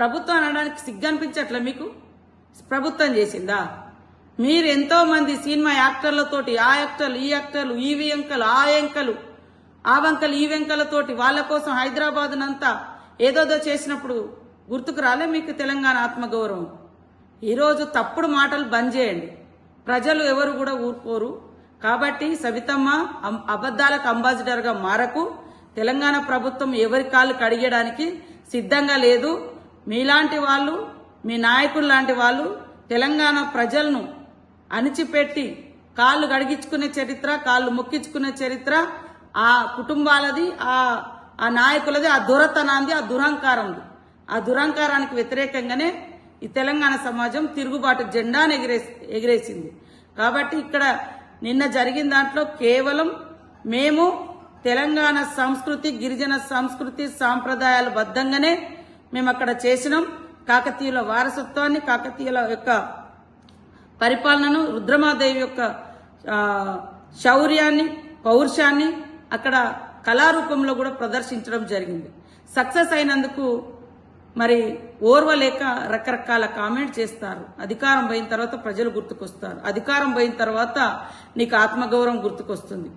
ప్రభుత్వం అనడానికి సిగ్గు అనిపించట్లే మీకు? ప్రభుత్వం చేసిందా? మీరు ఎంతో మంది సినిమా యాక్టర్లతోటి ఆ యాక్టర్లు ఈ యాక్టర్లు ఈ వెంకలు ఆ ఎంకలు ఆ వంకలు ఈ వెంకలతోటి వాళ్ళ కోసం హైదరాబాద్ నంతా ఏదోదో చేసినప్పుడు గుర్తుకు రాలే మీకు తెలంగాణ ఆత్మగౌరవం? ఈరోజు తప్పుడు మాటలు బంద్ చేయండి. ప్రజలు ఎవరు కూడా ఊరుకోరు. కాబట్టి సవితమ్మ అబద్దాలకు అబద్ధాలకు అంబాసిడర్గా మారకు తెలంగాణ ప్రభుత్వం ఎవరి కాళ్ళు కడిగడానికి సిద్ధంగా లేదు. మీలాంటి వాళ్ళు మీ నాయకులు లాంటి వాళ్ళు తెలంగాణ ప్రజలను అణిచిపెట్టి కాళ్ళు గడిగించుకునే చరిత్ర కాళ్ళు మొక్కించుకునే చరిత్ర ఆ కుటుంబాలది ఆ ఆ నాయకులది ఆ దురతనాంది ఆ దురహంకారంది. ఆ దురహంకారానికి వ్యతిరేకంగానే ఈ తెలంగాణ సమాజం తిరుగుబాటు జెండాను ఎగిరేసి ఎగిరేసింది. కాబట్టి ఇక్కడ నిన్న జరిగిన దాంట్లో కేవలం మేము తెలంగాణ సంస్కృతి గిరిజన సంస్కృతి సాంప్రదాయాల బద్దంగానే మేము అక్కడ చేసినాం. కాకతీయుల వారసత్వాన్ని కాకతీయుల యొక్క పరిపాలనను రుద్రమాదేవి యొక్క శౌర్యాన్ని పౌరుషాన్ని అక్కడ కళారూపంలో కూడా ప్రదర్శించడం జరిగింది. సక్సెస్ అయినందుకు మరి ఓర్వలేక రకరకాల కామెంట్ చేస్తారు. అధికారం పోయిన తర్వాత ప్రజలు గుర్తుకొస్తారు. అధికారం పోయిన తర్వాత నీకు ఆత్మగౌరవం గుర్తుకొస్తుంది.